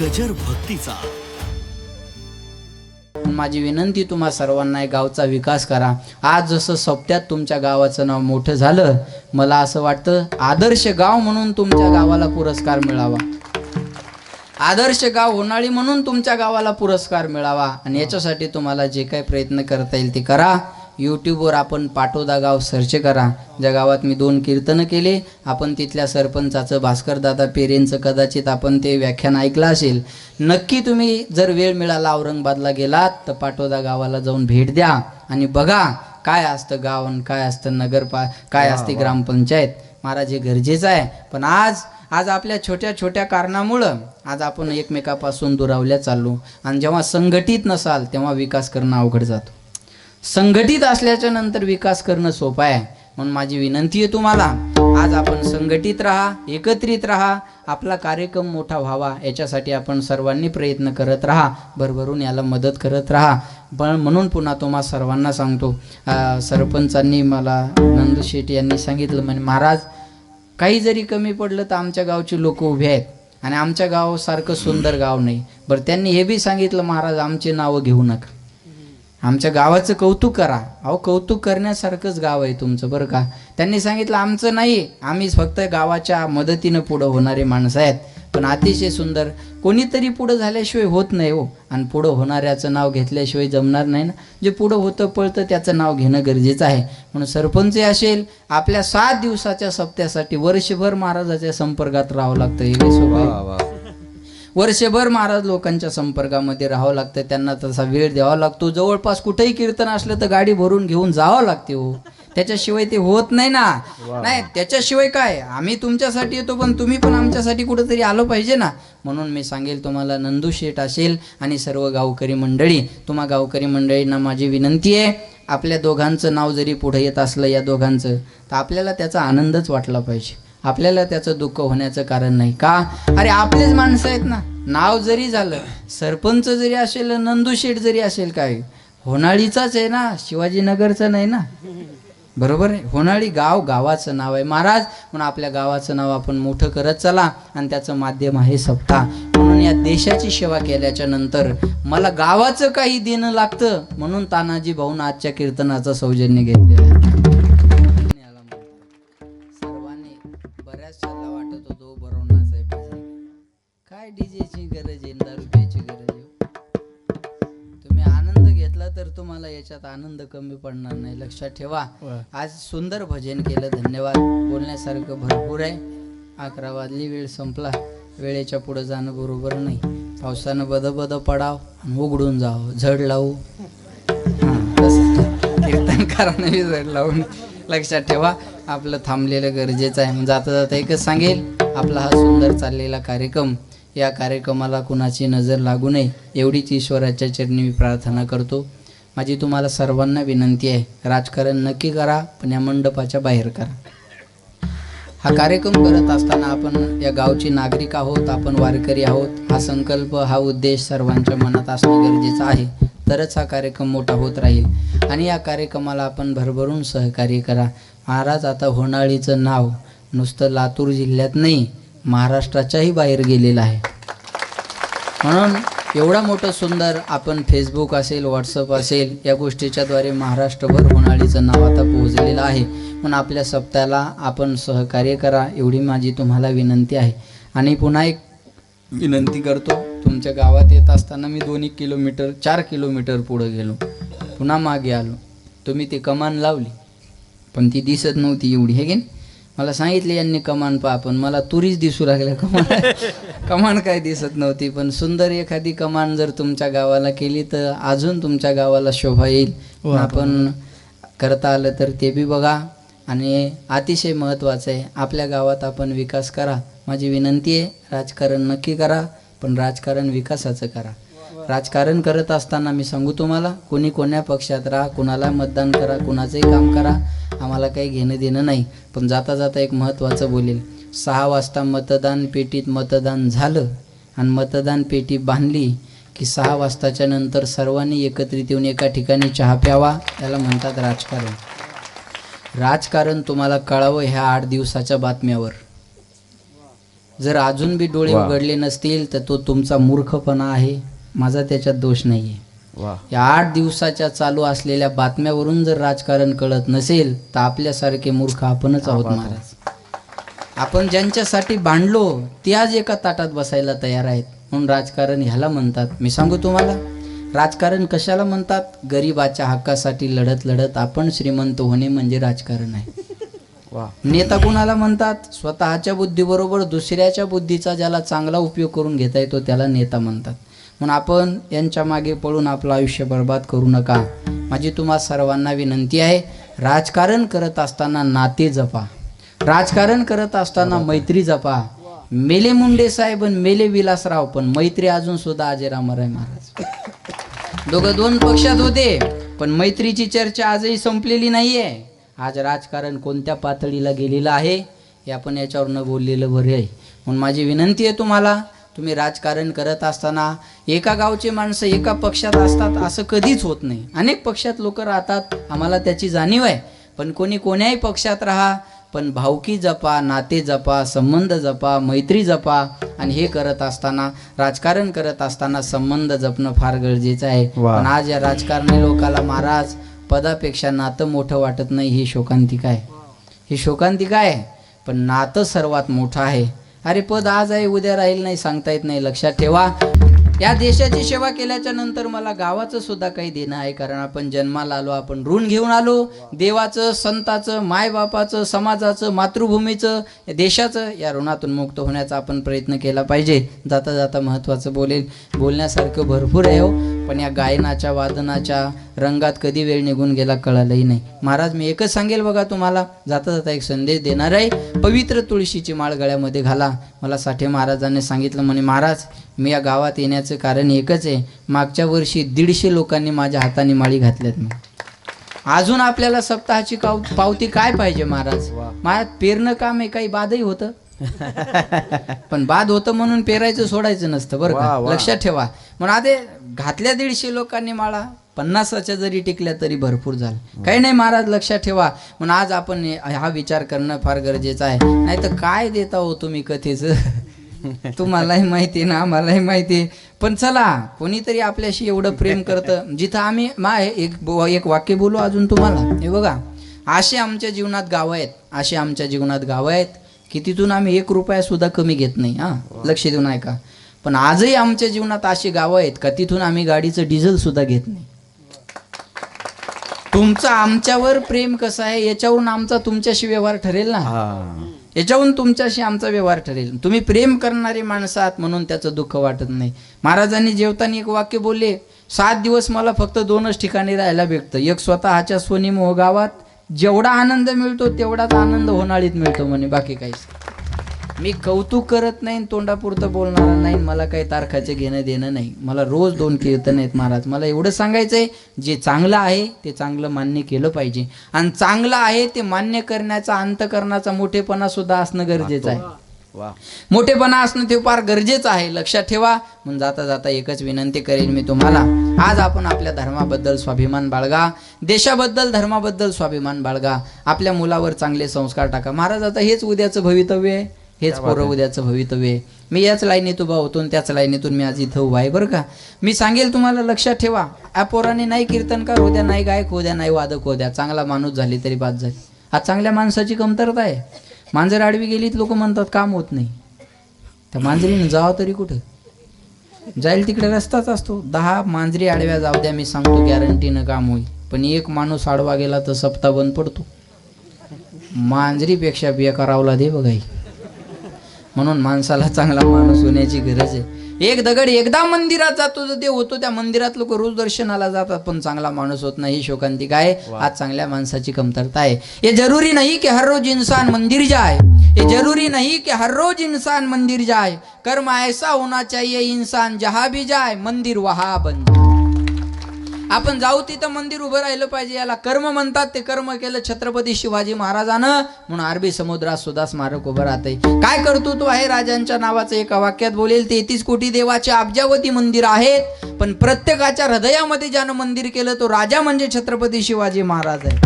गजर भक्तीचा. माझी विनंती तुम्हा सर्वांना गावचा विकास करा. आज जसं सप्त्यात तुमच्या गावाचं नाव मोठं झालं मला असं वाटतं आदर्श गाव म्हणून तुमच्या गावाला पुरस्कार मिळावा. आदर्श गाव होणाळी म्हणून तुमच्या गावाला पुरस्कार मिळावा. आणि याच्यासाठी तुम्हाला जे काही प्रयत्न करता येईल ते करा. यूट्यूबवर आपण पाटोदा गाव सर्च करा. ज्या गावात मी दोन कीर्तनं केले आपण तिथल्या सरपंचाचं भास्करदादा पेरेंचं कदाचित आपण ते व्याख्यान ऐकलं असेल. नक्की तुम्ही जर वेळ मिळाला औरंगाबादला गेलात तर पाटोदा गावाला जाऊन भेट द्या. आणि बघा काय असतं गाव आणि काय असतं नगरपा काय असते ग्रामपंचायत. महाराज हे गरजेचं आहे. पण आज आज आपल्या छोट्या छोट्या कारणामुळं आज आपण एकमेकापासून दुरावल्या चाललो. आणि जेव्हा संघटित नसाल तेव्हा विकास करणं अवघड जातो. संघटित असल्याच्या नंतर विकास करणं सोपं आहे. म्हणून माझी विनंती आहे तुम्हाला आज आपण संघटित राहा एकत्रित राहा आपला कार्यक्रम मोठा व्हावा याच्यासाठी आपण सर्वांनी प्रयत्न करत राहा भरभरून याला मदत करत राहा. पण म्हणून पुन्हा तुम्हा सर्वांना सांगतो सरपंचांनी मला नंदू शेट्टी यांनी सांगितलं म्हणजे महाराज काही जरी कमी पडलं तर आमच्या गावचे लोक उभे आहेत आणि आमच्या गावासारखं सुंदर गाव नाही. बरं त्यांनी हे बी सांगितलं महाराज आमचे नावं घेऊ नका. आमच्या गावाचं कौतुक करा. अहो कौतुक करण्यासारखंच गाव आहे तुमचं बरं का? त्यांनी सांगितलं आमचं नाही. आम्ही फक्त गावाच्या मदतीनं पुढं होणारे माणसं आहेत. पण अतिशय सुंदर. कोणीतरी पुढं झाल्याशिवाय होत नाही हो. आणि पुढं होणाऱ्याचं नाव घेतल्याशिवाय जमणार नाही ना. जे पुढं होतं पळतं त्याचं नाव घेणं गरजेचं आहे. म्हणून सरपंच असेल आपल्या सात दिवसाच्या सप्त्यासाठी वर्षभर महाराजाच्या संपर्कात राहावं लागतं. हे स्वभाव वर्षभर महाराज लोकांच्या संपर्कामध्ये राहावं लागतं त्यांना तसा वेळ द्यावा लागतो. जवळपास कुठेही कीर्तन असलं तर गाडी भरून घेऊन जावं लागते हो. त्याच्याशिवाय ते होत नाही ना. नाही त्याच्याशिवाय काय? आम्ही तुमच्यासाठी येतो पण तुम्ही पण आमच्यासाठी कुठेतरी आलो पाहिजे ना. म्हणून मी सांगेल तुम्हाला नंदू शेठ असेल आणि सर्व गावकरी मंडळी तुम्हा गावकरी मंडळींना माझी विनंती आहे आपल्या दोघांचं नाव जरी पुढे येत असलं या दोघांचं तर आपल्याला त्याचा आनंदच वाटला पाहिजे. आपल्याला त्याचं दुःख होण्याचं कारण नाही का? अरे आपलेच माणसं आहेत ना. नाव जरी झालं सरपंच जरी असेल नंदू शेठ जरी असेल काय होणाळीचाच आहे ना. शिवाजीनगरचं नाही ना. बरोबर आहे? होणाळी गाव गावाचं नाव आहे. महाराज म्हणून आपल्या गावाचं नाव आपण मोठं करत चला आणि त्याचं माध्यम आहे सप्ताह म्हणून या देशाची सेवा केल्याच्यानंतर मला गावाचं काही देणं लागतं म्हणून तानाजी भाऊन आजच्या कीर्तनाचं सौजन्य घेतलेलं आनंद कमी पडणार नाही लक्षात ठेवा. आज सुंदर भजन केलं धन्यवाद. बोलण्यासारखं भरपूर आहे. अकरा वाजली वेळ संपला. वेळेच्या पुढे जाणं बरोबर नाही. पावसानं बद बद पडाव उघडून जावं. झड लावू. हां कीर्तनकारानं झड लावून लक्षात ठेवा. आपलं थांबलेलं गरजेचं आहे. जाता जाता एकच सांगेल आपला हा सुंदर चाललेला कार्यक्रम या कार्यक्रमाला कुणाची नजर लागू नये एवढीच ईश्वराच्या चरणी मी प्रार्थना करतो. माझी तुम्हाला सर्वांना विनंती आहे राजकारण नक्की करा पण या मंडपाच्या बाहेर करा. हा कार्यक्रम करत असताना आपण या गावचे नागरिक आहोत आपण वारकरी आहोत. हा संकल्प हा उद्देश सर्वांच्या मनात असणं गरजेचं आहे. तरच हा कार्यक्रम मोठा होत राहील. आणि या कार्यक्रमाला आपण भरभरून सहकार्य करा. महाराज आता होणाळीचं नाव नुसतं लातूर जिल्ह्यात नाही महाराष्ट्राच्याही बाहेर गेलेलं आहे. म्हणून एवढं मोठं सुंदर आपण फेसबुक असेल व्हॉट्सअप असेल या गोष्टीच्याद्वारे महाराष्ट्रभर होणाळीचं नाव आता पोहोचलेलं आहे. म्हणून आपल्या सप्त्याला आपण सहकार्य करा एवढी माझी तुम्हाला विनंती आहे. आणि पुन्हा एक विनंती करतो. तुमच्या गावात येत असताना मी दोन एक किलोमीटर चार किलोमीटर पुढं गेलो. पुन्हा मागे आलो. तुम्ही ती कमान लावली. पण ती दिसत नव्हती एवढी हे की? मला सांगितले यांनी कमान पहा पण मला तुरीच दिसू लागल्या. कमान कमान काय दिसत नव्हती पण सुंदर एखादी कमान जर तुमच्या गावाला केली तर अजून तुमच्या गावाला शोभा येईल. आपण करता आलं तर ते बी बघा. आणि अतिशय महत्त्वाचं आहे आपल्या गावात आपण विकास करा. माझी विनंती आहे राजकारण नक्की करा पण राजकारण विकासाचं करा. राजकारण करत असताना मी सांगू तुम्हाला कोणी कोण्या पक्षात राहा कुणाला मतदान करा कुणाचंही काम करा आम्हाला काही घेणं देणं नाही. पण जाता जाता एक महत्त्वाचं बोलेल. सहा वाजता मतदान पेटीत मतदान झालं आणि मतदान पेटी बांधली की सहा वाजताच्या नंतर सर्वांनी एकत्रित येऊन एका ठिकाणी चहा प्यावा त्याला म्हणतात राजकारण. राजकारण तुम्हाला कळावं ह्या आठ दिवसाच्या बातम्यावर. जर अजून बी डोळे. उघडले नसतील तर तो तुमचा मूर्खपणा आहे. माझा त्याच्यात दोष नाही आहे या आठ दिवसाच्या चालू असलेल्या बातम्यावरून जर राजकारण कळत नसेल तर आपल्यासारखे मूर्ख आपणच आहोत महाराज. आपण ज्यांच्यासाठी भांडलो ते आज एका ताटात बसायला तयार आहेत. म्हणून राजकारण ह्याला म्हणतात. मी सांगू तुम्हाला राजकारण कशाला म्हणतात? गरिबाच्या हक्कासाठी लढत लढत आपण श्रीमंत होणे म्हणजे राजकारण आहे. नेता कुणाला म्हणतात? स्वतःच्या बुद्धीबरोबर दुसऱ्याच्या बुद्धीचा ज्याला चांगला उपयोग करून घेता येतो त्याला नेता म्हणतात. म्हणून आपण यांच्या मागे पळून आपलं आयुष्य बर्बाद करू नका. माझी तुम्हा सर्वांना विनंती आहे राजकारण करत असताना नाते जपा. राजकारण करत असताना मैत्री जपा. मेले मुंडे साहेब आणि मेले विलासराव पण मैत्री अजून सुद्धा अजय रामराय महाराज. दोघं दोन पक्षात होते पण मैत्रीची चर्चा आजही संपलेली नाहीये. आज राजकारण कोणत्या पातळीला गेलेलं आहे हे आपण याच्यावर न बोललेलं बरे आहे. म्हणून माझी विनंती आहे तुम्हाला तुम्ही राजकारण करत असताना एका गावचे माणसं एका पक्षात असतात असं कधीच होत नाही. अनेक पक्षात लोक राहतात आम्हाला त्याची जाणीव आहे. पण कोणी कोण्याही पक्षात राहा पण भावकी जपा नाते जपा संबंध जपा मैत्री जपा आणि हे करत असताना राजकारण करत असताना संबंध जपणं फार गरजेचं आहे. पण आज या राजकारणी लोकाला महाराज पदापेक्षा नातं मोठं वाटत नाही ही शोकांतिका आहे. ही शोकांतिका आहे पण नातं सर्वात मोठं आहे. अरे पद आज आहे उद्या राहील नाही सांगता येत नाही. लक्षात ठेवा. या देशाची सेवा केल्याच्यानंतर मला गावाचं सुद्धा काही देणं आहे कारण आपण जन्माला आलो आपण ऋण घेऊन आलो. देवाचं संताचं मायबापाचं समाजाचं मातृभूमीचं देशाचं या ऋणातून मुक्त होण्याचा आपण प्रयत्न केला पाहिजे. जाता जाता महत्त्वाचं बोलेल. बोलण्यासारखं भरपूर आहे हो. पण या गायनाच्या वादनाच्या रंगात कधी वेळ निघून गेला कळालंही नाही. महाराज मी एकच सांगेल बघा तुम्हाला. जाता जाता एक संदेश देणार आहे. पवित्र तुळशीची माळ गळ्यामध्ये घाला. मला साठे महाराजांनी सांगितलं म्हणे महाराज मी या गावात येण्याचं कारण एकच आहे. मागच्या वर्षी दीडशे लोकांनी माझ्या हाताने माळी घातल्यात मी अजून आपल्याला सप्ताहाची काव पावती काय पाहिजे महाराज? महाराज पेरणं काम आहे काही बादही होतं? पण बाद होतं म्हणून पेरायचं सोडायचं नसतं बरं का. लक्षात ठेवा. म्हणून आधी घातल्या दीडशे लोकांनी माळा पन्नासाच्या जरी टिकल्या तरी भरपूर झालं. काही नाही महाराज लक्षात ठेवा. म्हणून आज आपण हे- विचार करणं फार गरजेचं आहे. नाही तर काय देता हो तुम्ही कथेचं? तुम्हालाही माहिती आहे ना आम्हालाही माहिती. आहे पण चला कोणीतरी आपल्याशी एवढं प्रेम करतं. जिथं आम्ही मा एक एक वाक्य बोलू अजून तुम्हाला. हे बघा असे आमच्या जीवनात गावं आहेत. असे आमच्या जीवनात गावं आहेत. की तिथून आम्ही एक रुपया सुद्धा कमी घेत नाही हा. लक्ष देऊन ऐका. पण आजही आमच्या जीवनात अशी गावं आहेत का तिथून आम्ही गाडीचं डिझेल सुद्धा घेत नाही. तुमचं आमच्यावर प्रेम कसं आहे याच्यावरून आमचा तुमच्याशी व्यवहार ठरेल ना? हा. याच्यावरून तुमच्याशी आमचा व्यवहार ठरेल. तुम्ही प्रेम करणारी माणसं आहात म्हणून त्याचं दुःख वाटत नाही. महाराजांनी जेवताना एक वाक्य बोलले सात दिवस मला फक्त दोनच ठिकाणी राहायला भेटतं. एक स्वतःच्या स्वनिमोह गावात जेवढा आनंद मिळतो तेवढाच आनंद होणाळीत मिळतो म्हणे. बाकी काहीच मी कौतुक करत नाही तोंडापुरतं बोलणार नाही. मला काही तारखाचे घेणं देणं नाही. मला रोज दोन कीर्तन आहेत महाराज. मला एवढं सांगायचं आहे जे चांगलं आहे ते चांगलं मान्य केलं पाहिजे. आणि चांगलं आहे ते मान्य करण्याचा अंतकरणाचा मोठेपणा सुद्धा असणं गरजेचं आहे. मोठेपणा असणं ते फार गरजेचं आहे. लक्षात ठेवा. म्हणून जाता जाता एकच विनंती करेन मी तुम्हाला. आज आपण आपल्या धर्माबद्दल स्वाभिमान बाळगा. देशाबद्दल धर्माबद्दल स्वाभिमान बाळगा. आपल्या मुलावर चांगले संस्कार टाका. महाराज आता हेच उद्याचं भवितव्य आहे. हेच पोरं उद्याचं भवितव्य आहे. मी याच लाईनीत उभा होतो त्याच लाईनीतून मी आज इथं उभा आहे. बरं का? मी सांगेल तुम्हाला लक्षात ठेवा. या पोराने नाही कीर्तनकार होत्या नाही गायक होत्या नाही वादक होत्या चांगला माणूस झाली तरी बाद झाली. आज चांगल्या माणसाची कमतरता आहे. मांजर आडवी गेलीत लोक म्हणतात काम होत नाही. त्या मांजरीनं जावं तरी कुठं? जाईल तिकडे रस्ताच असतो. दहा मांजरी आडव्या जाऊ द्या मी सांगतो गॅरंटीनं काम होईल. पण एक माणूस आडवा गेला तर सप्ताह बंद पडतो. मांजरीपेक्षा बेकारावला दे बघाई म्हणून माणसाला चांगला माणूस होण्याची गरज आहे. एक दगड एकदा मंदिरात जातो तर ते होतो त्या मंदिरात लोक रोज दर्शनाला जातात. पण चांगला माणूस होत नाही ही शोकांतिका आहे आज चांगल्या माणसाची कमतरता आहे. ये जरूरी नहीं कि हर रोज इंसान मंदिर जाए ये जरूरी नहीं कि हर रोज इंसान मंदिर जाए कर्म ऐसा होना चाहिए इंसान जहां भी जाए मंदिर वहा बन जाए आपण जाऊ तिथं मंदिर उभं राहिलं पाहिजे याला कर्म म्हणतात ते कर्म केलं छत्रपती शिवाजी महाराजानं म्हणून अरबी समुद्रात सुद्धा स्मारक उभं राहतंय. काय कर्तृत्व आहे राजांच्या नावाचं एका वाक्यात बोलेल तेहतीस कोटी देवाचे अब्जावती मंदिर आहेत पण प्रत्येकाच्या हृदयामध्ये ज्यानं मंदिर केलं तो राजा म्हणजे छत्रपती शिवाजी महाराज आहे.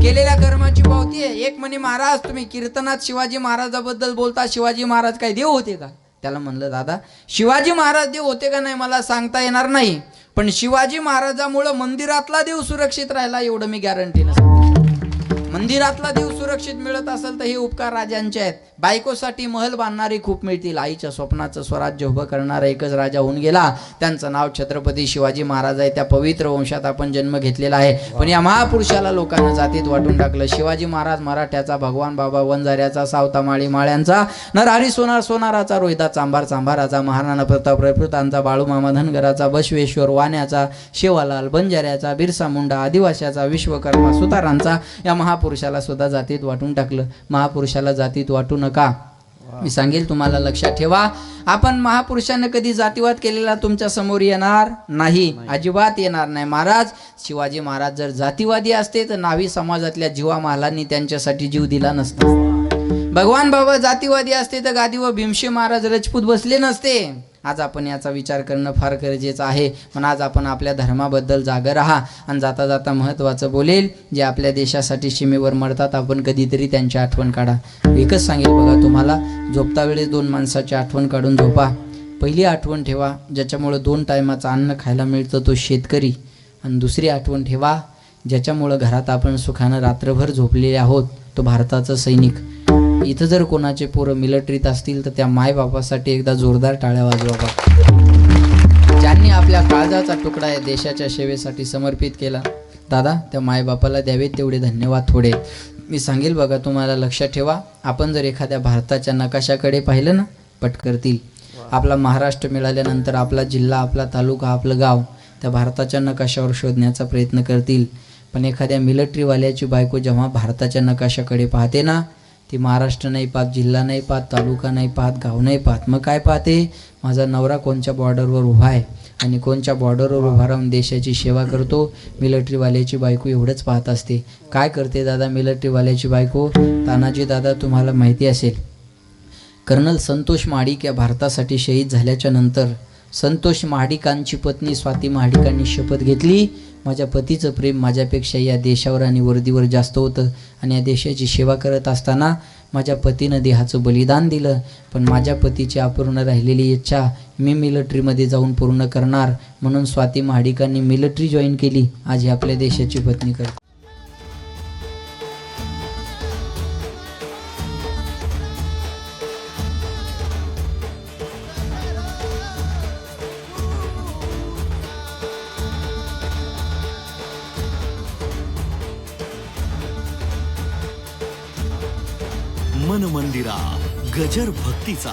केलेल्या कर्माची पावती आहे. एक म्हणे महाराज तुम्ही कीर्तनात शिवाजी महाराजाबद्दल बोलता शिवाजी महाराज काय देव होते का? त्याला म्हणलं दादा शिवाजी महाराज देव होते का नाही मला सांगता येणार नाही पण शिवाजी महाराजामुळं मंदिरातला देव सुरक्षित राहिला एवढं मी गॅरंटी नसतो. मंदिरातला देव सुरक्षित मिळत असेल तर हे उपकार राजांचे आहेत. बायकोसाठी महल बांधणारे खूप मिळतील. आईच्या स्वप्नाचं स्वराज्य उभं करणारा एकच राजा होऊन गेला. त्यांचं नाव छत्रपती शिवाजी महाराज आहे. त्या पवित्र वंशात आपण जन्म घेतलेला आहे. पण या महापुरुषाला लोकांना जातीत वाटून टाकलं. शिवाजी महाराज मराठ्याचा भगवान बाबा वंजाऱ्याचा सावता माळी माळ्यांचा नरहरी सोनार सोनाराचा रोहिता चांभार चांभाराचा महाराणा प्रताप रयप्रतांचा बाळूमामा धनगराचा बसवेश्वर वाण्याचा शेवालाल बंजाऱ्याचा बिरसा मुंडा आदिवाशाचा विश्वकर्मा सुतारांचा या महापुरुषाला सुद्धा जातीत वाटून टाकलं. महापुरुषाला जातीत वाटू नका. मी सांगेल तुम्हाला लक्षात ठेवा. आपण महापुरुषानं कधी जातीवाद केलेला तुमच्यासमोर येणार नाही. अजिबात येणार नाही. महाराज शिवाजी महाराज जर जातीवादी असते तर नावी समाजातल्या जीवा महालांनी त्यांच्यासाठी जीव दिला नसता. भगवान बाबा जातीवादी असते तर गादीवर भीमशी महाराज राजपूत बसले नसते. आज आपण याचा विचार करणं फार गरजेचं आहे. पण आज आपण आपल्या धर्माबद्दल जागं राहा. आणि जाता जाता महत्त्वाचं बोलेल जे आपल्या देशासाठी सीमेवर मरतात आपण कधीतरी त्यांची आठवण काढा. एकच सांगेल बघा तुम्हाला झोपता वेळेस दोन माणसाची आठवण काढून झोपा. पहिली आठवण ठेवा ज्याच्यामुळं दोन टायमाचं अन्न खायला मिळतं तो शेतकरी. आणि दुसरी आठवण ठेवा ज्याच्यामुळं घरात आपण सुखानं रात्रभर झोपलेले आहोत तो भारताचा सैनिक. इथं जर कोणाचे पोरं मिलिटरीत असतील तर त्या मायबापासाठी एकदा जोरदार टाळ्या वाजवा बा. ज्यांनी आपल्या काळजाचा तुकडा या देशाच्या सेवेसाठी समर्पित केला दादा त्या मायबापाला द्यावेत तेवढे धन्यवाद थोडे. मी सांगेल बघा तुम्हाला लक्षात ठेवा आपण जर एखाद्या भारताच्या नकाशाकडे पाहिलं ना पट करतील आपला महाराष्ट्र मिळाल्यानंतर आपला जिल्हा आपला तालुका आपलं गाव त्या भारताच्या नकाशावर शोधण्याचा प्रयत्न करतील. पण एखाद्या मिलिटरीवाल्याची बायको जेव्हा भारताच्या नकाशाकडे पाहते ना ती महाराष्ट्र नाही पाहत जिल्हा नाही पाहत तालुका नाही पाहत गाव नाही पाहत. मग काय पाहते? माझा नवरा कोणच्या बॉर्डरवर उभा आहे आणि कोणत्या बॉर्डरवर उभा राहून देशाची सेवा करतो? मिलिटरीवाल्याची बायको एवढंच पाहत असते. काय करते दादा मिलिटरीवाल्याची बायको? तानाजी दादा तुम्हाला माहिती असेल कर्नल संतोष माडिक या भारतासाठी शहीद झाल्याच्यानंतर संतोष महाडिकांची पत्नी स्वाती महाडिकांनी शपथ घेतली. माझ्या पतीचं प्रेम माझ्यापेक्षा या देशावर आणि वर्दीवर जास्त होतं. आणि या देशाची सेवा करत असताना माझ्या पतीनं देहाचं बलिदान दिलं. पण माझ्या पतीची अपूर्ण राहिलेली इच्छा मी मिलिटरीमध्ये जाऊन पूर्ण करणार म्हणून स्वाती महाडिकांनी मिलिटरी जॉईन केली. आज ही आपल्या देशाची पत्नी करते. गजर भक्तीचा